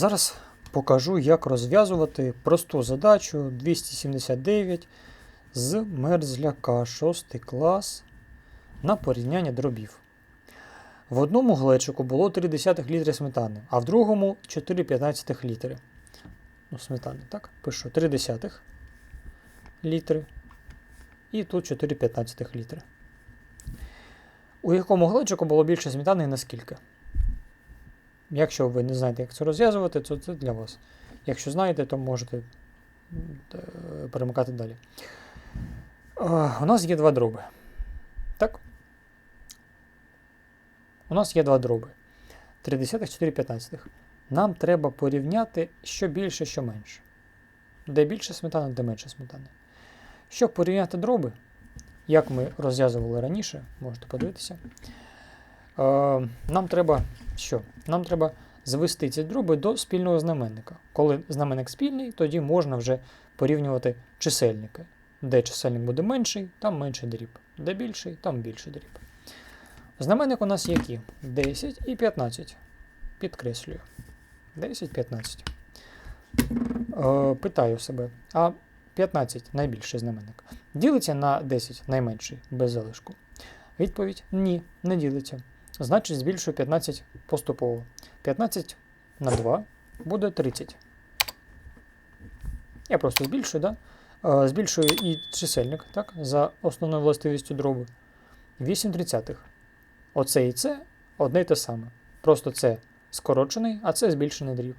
Зараз покажу, як розв'язувати просту задачу 279 з мерзляка 6 клас на порівняння дробів. В одному глечику було 0,3 літри сметани, а в другому 4,15 літри. Ну, сметани, так? Пишу 0,3 літри. І тут 4,15 літри. У якому глечику було більше сметани і наскільки? Якщо ви не знаєте, як це розв'язувати, то це для вас. Якщо знаєте, то можете е, перемикати далі. Е, У нас є два дроби. Так? У нас є два дроби. 3 десятих, 4 п'ятнадцятих. Нам треба порівняти, що більше, що менше. Де більше сметани, де менше сметани. Щоб порівняти дроби, як ми розв'язували раніше, можете подивитися. Е, нам треба що? Нам треба звести ці дроби до спільного знаменника. Коли знаменник спільний, тоді можна вже порівнювати чисельники. Де чисельник буде менший, там менший дріб. Де більший, там більший дріб. Знаменник у нас які? 10 і 15. Підкреслюю. 10, 15. Е, питаю себе, а 15 найбільший знаменник. Ділиться на 10 найменший без залишку. Відповідь ні, не ділиться. Значить, збільшую 15 поступово. 15 на 2 буде 30. Я просто збільшую, да? Е, збільшую і чисельник так? за основною властивістю дроби. 8 тридцятих. Оце і це одне й те саме. Просто це скорочений, а це збільшений дріб.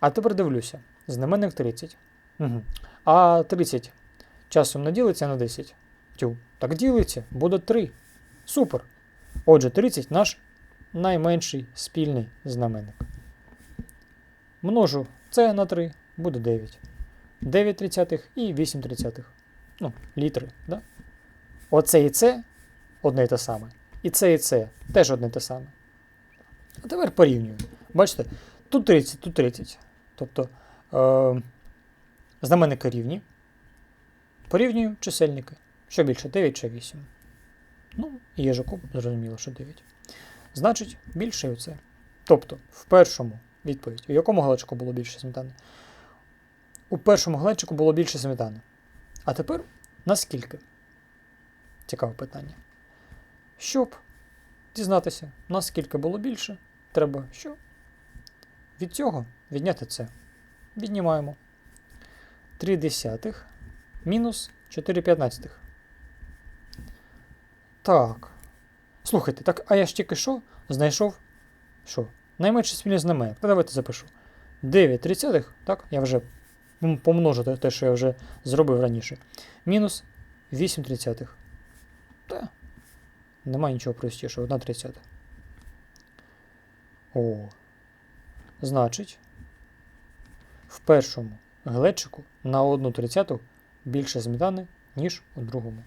А тепер дивлюся. Знаменник 30. Угу. А 30 часом не ділиться на 10. Тю, так ділиться, буде 3. Супер. Отже, 30 наш найменший спільний знаменник. Множу це на 3, буде 9. 9 тридцятих і 8 тридцятих. Ну, літри, да? Оце і це одне і те саме. І це і це теж одне і те саме. А тепер порівнюю. Бачите, тут 30, тут 30. Тобто е, знаменники рівні. Порівнюю чисельники. Що більше 9 чи 8. Ну, і їжаку зрозуміло, що 9. Значить, більше і оце. Тобто, в першому відповідь, у якому галечку було більше сметани? У першому глечику було більше сметани. А тепер наскільки? Цікаве питання. Щоб дізнатися, наскільки було більше, треба що? Від цього відняти це. Віднімаємо 3 десятих мінус 4 п'ятнадцятих. Так. Слухайте, так, а я ж тільки що знайшов. Що? Найменший спільний знаменник. Давайте запишу. 9 тридцятих, так? Я вже помножу те- що я вже зробив раніше. Мінус 8 тридцятих. Та. Нема нічого простішого. 1 тридцята. О. Значить, в першому глечику на 1 тридцяту більше сметани, ніж у другому.